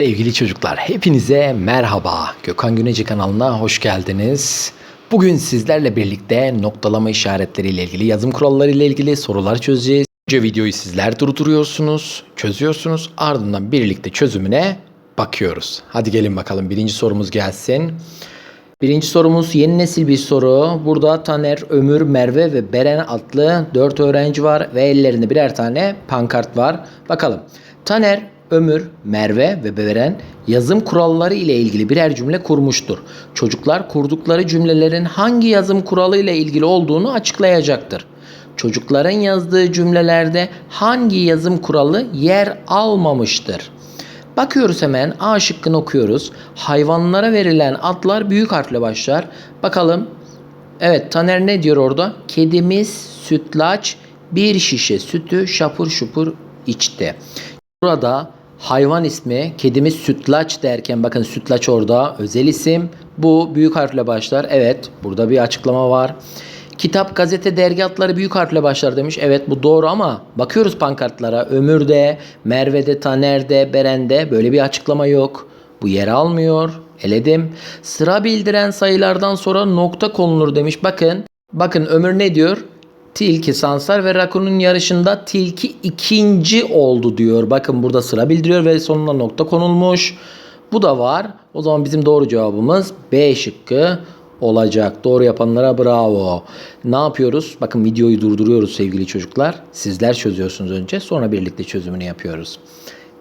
Sevgili çocuklar, hepinize merhaba. Gökhan Güneci kanalına hoş geldiniz. Bugün sizlerle birlikte noktalama işaretleri ile ilgili, yazım kuralları ile ilgili sorular çözeceğiz. Önce videoyu sizler durduruyorsunuz, çözüyorsunuz. Ardından birlikte çözümüne bakıyoruz. Hadi gelin bakalım birinci sorumuz gelsin. Birinci sorumuz yeni nesil bir soru. Burada Taner, Ömür, Merve ve Beren adlı 4 öğrenci var ve ellerinde birer tane pankart var. Bakalım. Taner, Ömür, Merve ve Beren yazım kuralları ile ilgili birer cümle kurmuştur. Çocuklar kurdukları cümlelerin hangi yazım kuralı ile ilgili olduğunu açıklayacaktır. Çocukların yazdığı cümlelerde hangi yazım kuralı yer almamıştır? Bakıyoruz hemen A şıkkını okuyoruz. Hayvanlara verilen adlar büyük harfle başlar. Bakalım. Evet Taner ne diyor orada? Kedimiz sütlaç bir şişe sütü şapur şupur içti. Burada hayvan ismi kedimiz sütlaç derken bakın sütlaç orada özel isim. Bu büyük harfle başlar. Evet burada bir açıklama var. Kitap, gazete, dergi adları büyük harfle başlar demiş. Evet bu doğru ama bakıyoruz pankartlara. Ömür'de, Merve'de, Taner'de, Beren'de böyle bir açıklama yok. Bu yer almıyor. Eledim. Sıra bildiren sayılardan sonra nokta konulur demiş. Bakın. Bakın Ömür ne diyor? Tilki, Sansar ve Rakun'un yarışında tilki ikinci oldu diyor. Bakın burada sıra bildiriyor ve sonuna nokta konulmuş. Bu da var. O zaman bizim doğru cevabımız B şıkkı olacak. Doğru yapanlara bravo. Ne yapıyoruz? Bakın videoyu durduruyoruz sevgili çocuklar. Sizler çözüyorsunuz önce sonra birlikte çözümünü yapıyoruz.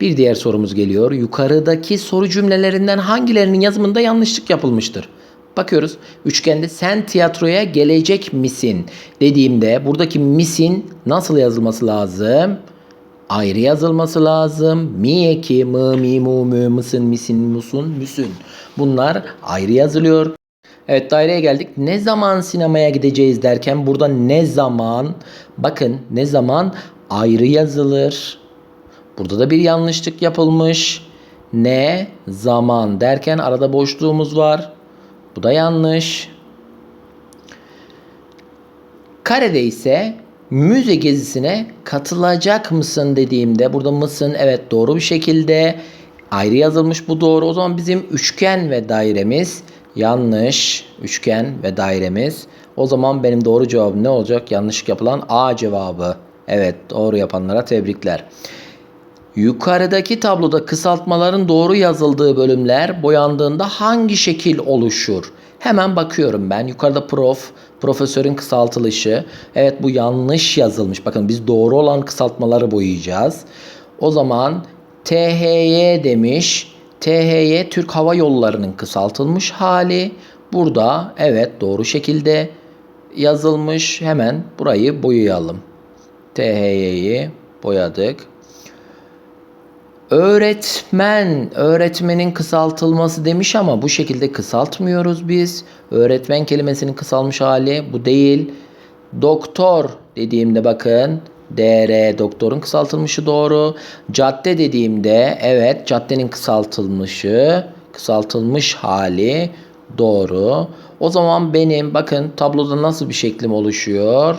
Bir diğer sorumuz geliyor. Yukarıdaki soru cümlelerinden hangilerinin yazımında yanlışlık yapılmıştır? Bakıyoruz. Üçgende sen tiyatroya gelecek misin dediğimde buradaki misin nasıl yazılması lazım? Ayrı yazılması lazım. Mi eki, mı, mi, mu, mü, mısın, misin, musun, müsün. Bunlar ayrı yazılıyor. Evet daireye geldik. Ne zaman sinemaya gideceğiz derken burada ne zaman bakın ne zaman ayrı yazılır. Burada da bir yanlışlık yapılmış. Ne zaman derken arada boşluğumuz var. Bu da yanlış. Karede ise müze gezisine katılacak mısın dediğimde burada mısın evet doğru bir şekilde ayrı yazılmış bu doğru. O zaman bizim üçgen ve dairemiz yanlış. Üçgen ve dairemiz. O zaman benim doğru cevabım ne olacak? Yanlış yapılan A cevabı. Evet doğru yapanlara tebrikler. Yukarıdaki tabloda kısaltmaların doğru yazıldığı bölümler boyandığında hangi şekil oluşur? Hemen bakıyorum ben. Yukarıda prof, profesörün kısaltılışı. Evet bu yanlış yazılmış. Bakın biz doğru olan kısaltmaları boyayacağız. O zaman THY demiş. THY Türk Hava Yolları'nın kısaltılmış hali. Burada evet doğru şekilde yazılmış. Hemen burayı boyayalım. THY'yi boyadık. Öğretmen, öğretmenin kısaltılması demiş ama bu şekilde kısaltmıyoruz biz. Öğretmen kelimesinin kısalmış hali bu değil. Doktor dediğimde bakın DR doktorun kısaltılmışı doğru. Cadde dediğimde evet caddenin kısaltılmışı, kısaltılmış hali doğru. O zaman benim bakın tabloda nasıl bir şeklim oluşuyor?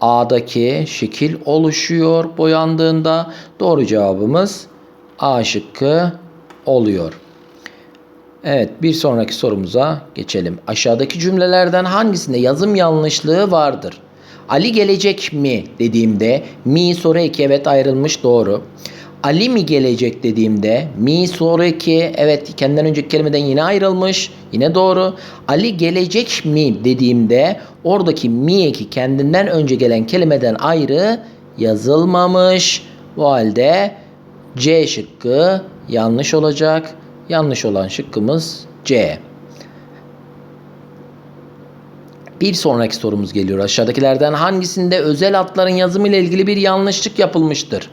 A'daki şekil oluşuyor boyandığında. Doğru cevabımız A şıkkı oluyor. Evet bir sonraki sorumuza geçelim. Aşağıdaki cümlelerden hangisinde yazım yanlışlığı vardır? Ali gelecek mi dediğimde mi soru eki evet ayrılmış doğru. Ali mi gelecek dediğimde mi soru eki evet kendinden önceki kelimeden yine ayrılmış yine doğru. Ali gelecek mi dediğimde oradaki mi eki kendinden önce gelen kelimeden ayrı yazılmamış. Bu halde C şıkkı yanlış olacak. Yanlış olan şıkkımız C. Bir sonraki sorumuz geliyor. Aşağıdakilerden hangisinde özel adların yazımı ile ilgili bir yanlışlık yapılmıştır?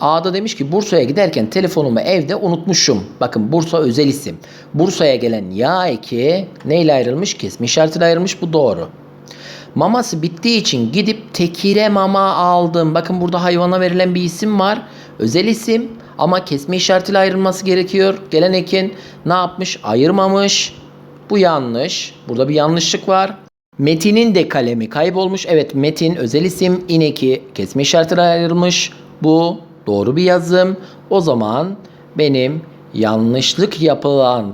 A'da demiş ki Bursa'ya giderken telefonumu evde unutmuşum. Bakın Bursa özel isim. Bursa'ya gelen ya eki neyle ayrılmış? Kesme işaretiyle ayrılmış. Bu doğru. Maması bittiği için gidip tekire mama aldım. Bakın burada hayvana verilen bir isim var. Özel isim ama kesme işaretiyle ayrılması gerekiyor. Gelen ekin ne yapmış? Ayırmamış. Bu yanlış. Burada bir yanlışlık var. Metin'in de kalemi kaybolmuş. Evet Metin özel isim. İneki kesme işaretiyle ayrılmış. Bu doğru bir yazım. O zaman benim yanlışlık yapılan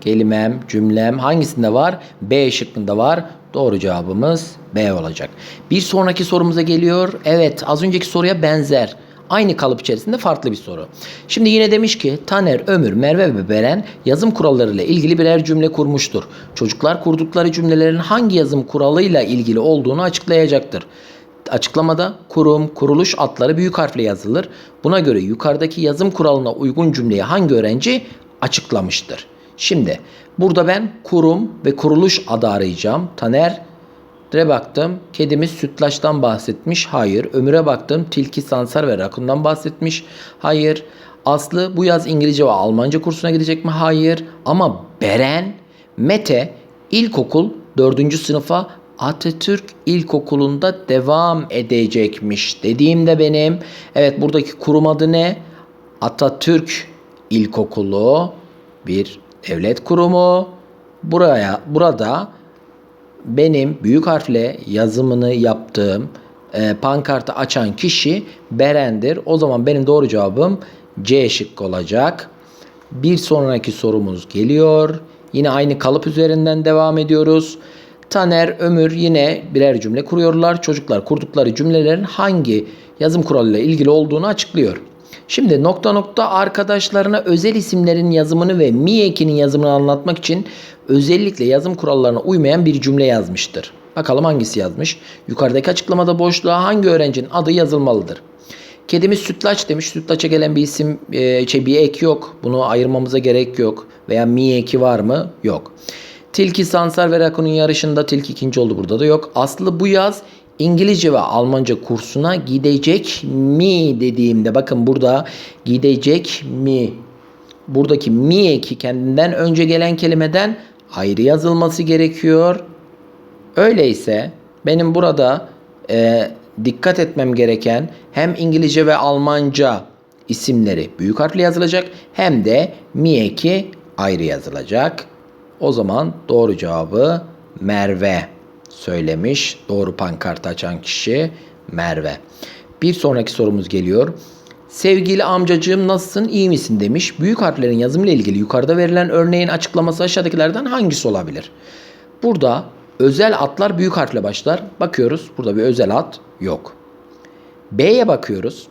kelimem, cümlem hangisinde var? B şıkkında var. Doğru cevabımız B olacak. Bir sonraki sorumuza geliyor. Evet az önceki soruya benzer. Aynı kalıp içerisinde farklı bir soru. Şimdi yine demiş ki Taner, Ömür, Merve ve Beren yazım kurallarıyla ilgili birer cümle kurmuştur. Çocuklar kurdukları cümlelerin hangi yazım kuralıyla ilgili olduğunu açıklayacaktır. Açıklamada kurum, kuruluş adları büyük harfle yazılır. Buna göre yukarıdaki yazım kuralına uygun cümleyi hangi öğrenci açıklamıştır? Şimdi burada ben kurum ve kuruluş adı arayacağım. Taner Re baktım. Kedimiz sütlaçtan bahsetmiş. Hayır. Ömür'e baktım. Tilki, sansar ve rakundan bahsetmiş. Hayır. Aslı bu yaz İngilizce ve Almanca kursuna gidecek mi? Hayır. Ama Beren, Mete ilkokul 4. sınıfa Atatürk İlkokulu'nda devam edecekmiş. Dediğimde benim evet buradaki kurum adı ne? Atatürk İlkokulu bir devlet kurumu. Buraya burada benim büyük harfle yazımını yaptığım e, pankartı açan kişi Beren'dir. O zaman benim doğru cevabım C şıkkı olacak. Bir sonraki sorumuz geliyor. Yine aynı kalıp üzerinden devam ediyoruz. Taner, Ömür yine birer cümle kuruyorlar. Çocuklar kurdukları cümlelerin hangi yazım kuralıyla ilgili olduğunu açıklıyor. Şimdi nokta nokta arkadaşlarına özel isimlerin yazımını ve mi ekinin yazımını anlatmak için özellikle yazım kurallarına uymayan bir cümle yazmıştır. Bakalım hangisi yazmış? Yukarıdaki açıklamada boşluğa hangi öğrencinin adı yazılmalıdır? Kedimiz sütlaç demiş. Sütlaça gelen bir isim, e, şey, bir ek yok. Bunu ayırmamıza gerek yok. Veya mi eki var mı? Yok. Tilki, Sansar ve Rakun'un yarışında tilki ikinci oldu. Burada da yok. Aslı bu yaz İngilizce ve Almanca kursuna gidecek mi dediğimde bakın burada gidecek mi buradaki mi eki kendinden önce gelen kelimeden ayrı yazılması gerekiyor. Öyleyse benim burada e, dikkat etmem gereken hem İngilizce ve Almanca isimleri büyük harfle yazılacak hem de mi eki ayrı yazılacak. O zaman doğru cevabı Merve söylemiş. Doğru pankartı açan kişi Merve. Bir sonraki sorumuz geliyor. Sevgili amcacığım nasılsın iyi misin demiş. Büyük harflerin yazımıyla ilgili yukarıda verilen örneğin açıklaması aşağıdakilerden hangisi olabilir? Burada özel atlar büyük harfle başlar. Bakıyoruz burada bir özel at yok. B'ye bakıyoruz.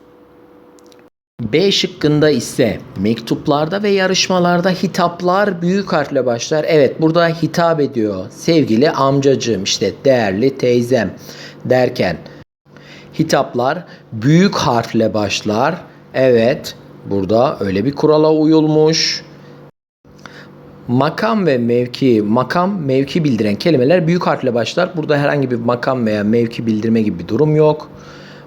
B şıkkında ise mektuplarda ve yarışmalarda hitaplar büyük harfle başlar. Evet burada hitap ediyor. Sevgili amcacığım işte değerli teyzem derken hitaplar büyük harfle başlar. Evet burada öyle bir kurala uyulmuş. Makam ve mevki, makam mevki bildiren kelimeler büyük harfle başlar. Burada herhangi bir makam veya mevki bildirme gibi bir durum yok.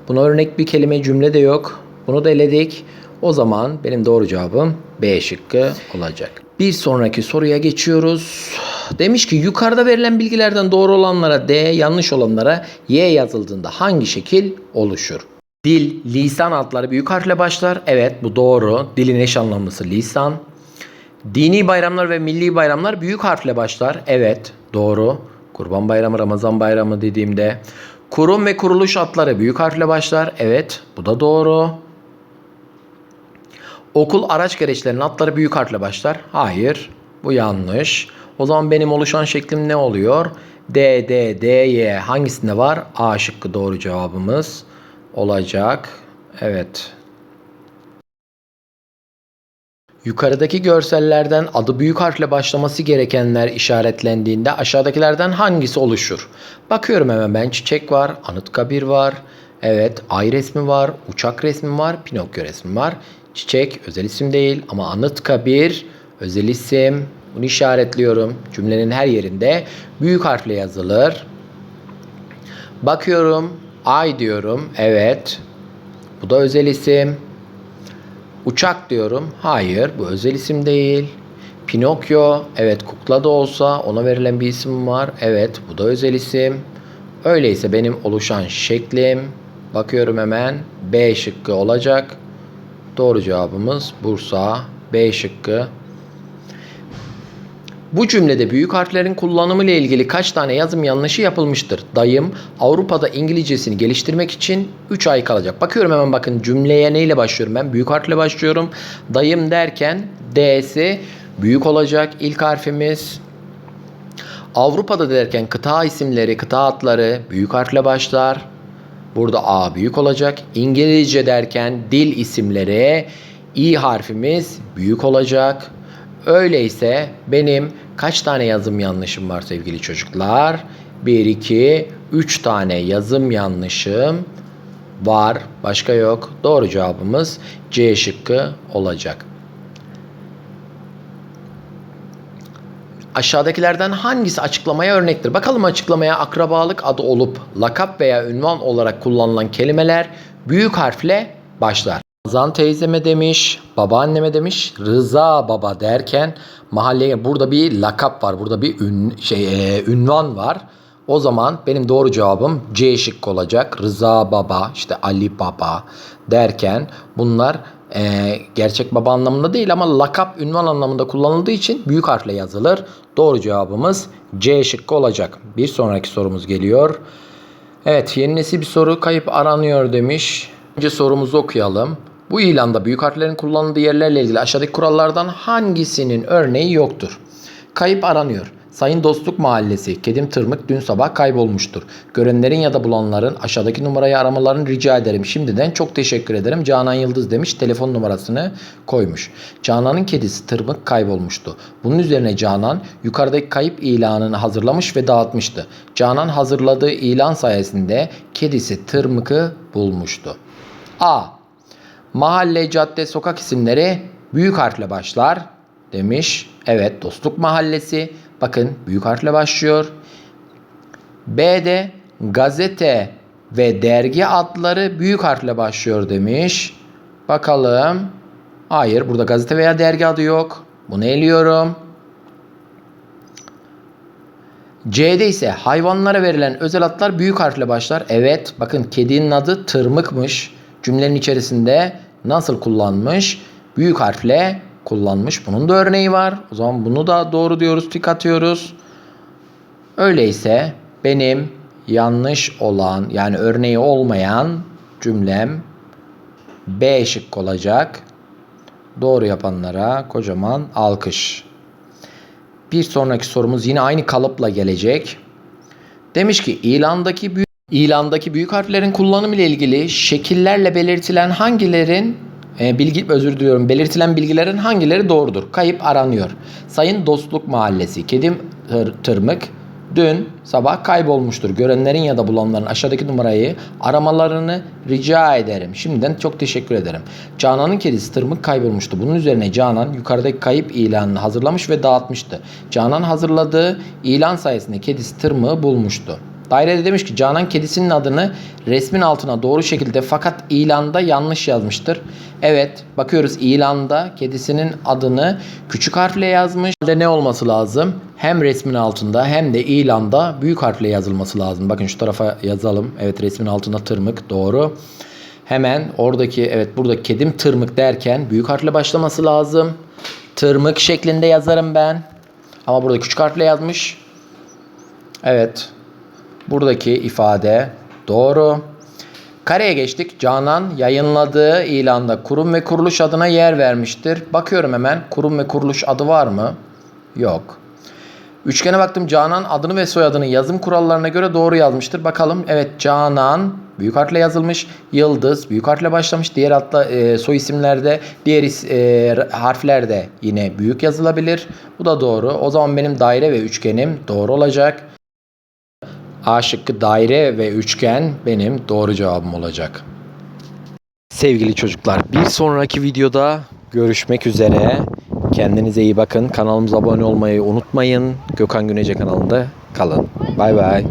Buna örnek bir kelime cümle de yok. Bunu da eledik. O zaman benim doğru cevabım B şıkkı olacak. Bir sonraki soruya geçiyoruz. Demiş ki yukarıda verilen bilgilerden doğru olanlara D, yanlış olanlara Y yazıldığında hangi şekil oluşur? Dil, lisan adları büyük harfle başlar. Evet bu doğru. Dilin eş anlamlısı lisan. Dini bayramlar ve milli bayramlar büyük harfle başlar. Evet doğru. Kurban bayramı, Ramazan bayramı dediğimde. Kurum ve kuruluş adları büyük harfle başlar. Evet bu da doğru. Okul araç gereçlerinin adları büyük harfle başlar. Hayır. Bu yanlış. O zaman benim oluşan şeklim ne oluyor? D, D, D, Y hangisinde var? A şıkkı doğru cevabımız olacak. Evet. Yukarıdaki görsellerden adı büyük harfle başlaması gerekenler işaretlendiğinde aşağıdakilerden hangisi oluşur? Bakıyorum hemen ben çiçek var, Anıtkabir var, evet ay resmi var, uçak resmi var, Pinokyo resmi var. Çiçek özel isim değil ama Anıtkabir özel isim. Bunu işaretliyorum. Cümlenin her yerinde büyük harfle yazılır. Bakıyorum ay diyorum. Evet. Bu da özel isim. Uçak diyorum. Hayır bu özel isim değil. Pinokyo. Evet kukla da olsa ona verilen bir isim var. Evet bu da özel isim. Öyleyse benim oluşan şeklim bakıyorum hemen B şıkkı olacak. Doğru cevabımız Bursa B şıkkı. Bu cümlede büyük harflerin kullanımı ile ilgili kaç tane yazım yanlışı yapılmıştır? Dayım Avrupa'da İngilizcesini geliştirmek için 3 ay kalacak. Bakıyorum hemen bakın cümleye neyle başlıyorum ben? Büyük harfle başlıyorum. Dayım derken D'si büyük olacak. İlk harfimiz Avrupa'da derken kıta isimleri, kıta adları büyük harfle başlar. Burada A büyük olacak. İngilizce derken dil isimleri İ harfimiz büyük olacak. Öyleyse benim kaç tane yazım yanlışım var sevgili çocuklar? 1, 2, 3 tane yazım yanlışım var. Başka yok. Doğru cevabımız C şıkkı olacak. Aşağıdakilerden hangisi açıklamaya örnektir? Bakalım açıklamaya akrabalık adı olup lakap veya ünvan olarak kullanılan kelimeler büyük harfle başlar. Ramazan teyzeme demiş, babaanneme demiş, Rıza baba derken mahalleye burada bir lakap var, burada bir ün, şey e, ünvan var. O zaman benim doğru cevabım C şıkkı olacak. Rıza baba, işte Ali baba derken bunlar e, gerçek baba anlamında değil ama lakap ünvan anlamında kullanıldığı için büyük harfle yazılır. Doğru cevabımız C şıkkı olacak. Bir sonraki sorumuz geliyor. Evet yeni nesil bir soru kayıp aranıyor demiş. Önce sorumuzu okuyalım. Bu ilanda büyük harflerin kullanıldığı yerlerle ilgili aşağıdaki kurallardan hangisinin örneği yoktur? Kayıp aranıyor. Sayın Dostluk Mahallesi, Kedim Tırmık dün sabah kaybolmuştur. Görenlerin ya da bulanların aşağıdaki numarayı aramalarını rica ederim. Şimdiden çok teşekkür ederim. Canan Yıldız demiş telefon numarasını koymuş. Canan'ın kedisi Tırmık kaybolmuştu. Bunun üzerine Canan yukarıdaki kayıp ilanını hazırlamış ve dağıtmıştı. Canan hazırladığı ilan sayesinde kedisi Tırmık'ı bulmuştu. A. Mahalle, cadde, sokak isimleri büyük harfle başlar demiş. Evet, Dostluk Mahallesi. Bakın büyük harfle başlıyor. B'de gazete ve dergi adları büyük harfle başlıyor demiş. Bakalım. Hayır, burada gazete veya dergi adı yok. Bunu eliyorum. C'de ise hayvanlara verilen özel adlar büyük harfle başlar. Evet, bakın kedinin adı tırmıkmış. Cümlenin içerisinde nasıl kullanmış? Büyük harfle kullanmış. Bunun da örneği var. O zaman bunu da doğru diyoruz, tik atıyoruz. Öyleyse benim yanlış olan yani örneği olmayan cümlem B şık olacak. Doğru yapanlara kocaman alkış. Bir sonraki sorumuz yine aynı kalıpla gelecek. Demiş ki ilandaki büyük ilandaki büyük harflerin kullanımı ile ilgili şekillerle belirtilen hangilerin e, bilgi özür diliyorum belirtilen bilgilerin hangileri doğrudur? Kayıp aranıyor. Sayın Dostluk Mahallesi Kedim Tır- Tırmık dün sabah kaybolmuştur. Görenlerin ya da bulanların aşağıdaki numarayı aramalarını rica ederim. Şimdiden çok teşekkür ederim. Canan'ın kedisi Tırmık kaybolmuştu. Bunun üzerine Canan yukarıdaki kayıp ilanını hazırlamış ve dağıtmıştı. Canan hazırladığı ilan sayesinde kedisi Tırmık'ı bulmuştu. Dairede demiş ki Canan kedisinin adını resmin altına doğru şekilde fakat ilanda yanlış yazmıştır. Evet bakıyoruz ilanda kedisinin adını küçük harfle yazmış. De ne olması lazım? Hem resmin altında hem de ilanda büyük harfle yazılması lazım. Bakın şu tarafa yazalım. Evet resmin altında tırmık doğru. Hemen oradaki evet burada kedim tırmık derken büyük harfle başlaması lazım. Tırmık şeklinde yazarım ben. Ama burada küçük harfle yazmış. Evet. Buradaki ifade doğru. Kareye geçtik. Canan yayınladığı ilanda kurum ve kuruluş adına yer vermiştir. Bakıyorum hemen kurum ve kuruluş adı var mı? Yok. Üçgene baktım Canan adını ve soyadını yazım kurallarına göre doğru yazmıştır. Bakalım evet Canan büyük harfle yazılmış. Yıldız büyük harfle başlamış. Diğer hatta e, soy isimlerde diğer is, e, harfler de yine büyük yazılabilir. Bu da doğru. O zaman benim daire ve üçgenim doğru olacak. A şıkkı daire ve üçgen benim doğru cevabım olacak. Sevgili çocuklar bir sonraki videoda görüşmek üzere. Kendinize iyi bakın. Kanalımıza abone olmayı unutmayın. Gökhan Günece kanalında kalın. Bay bay.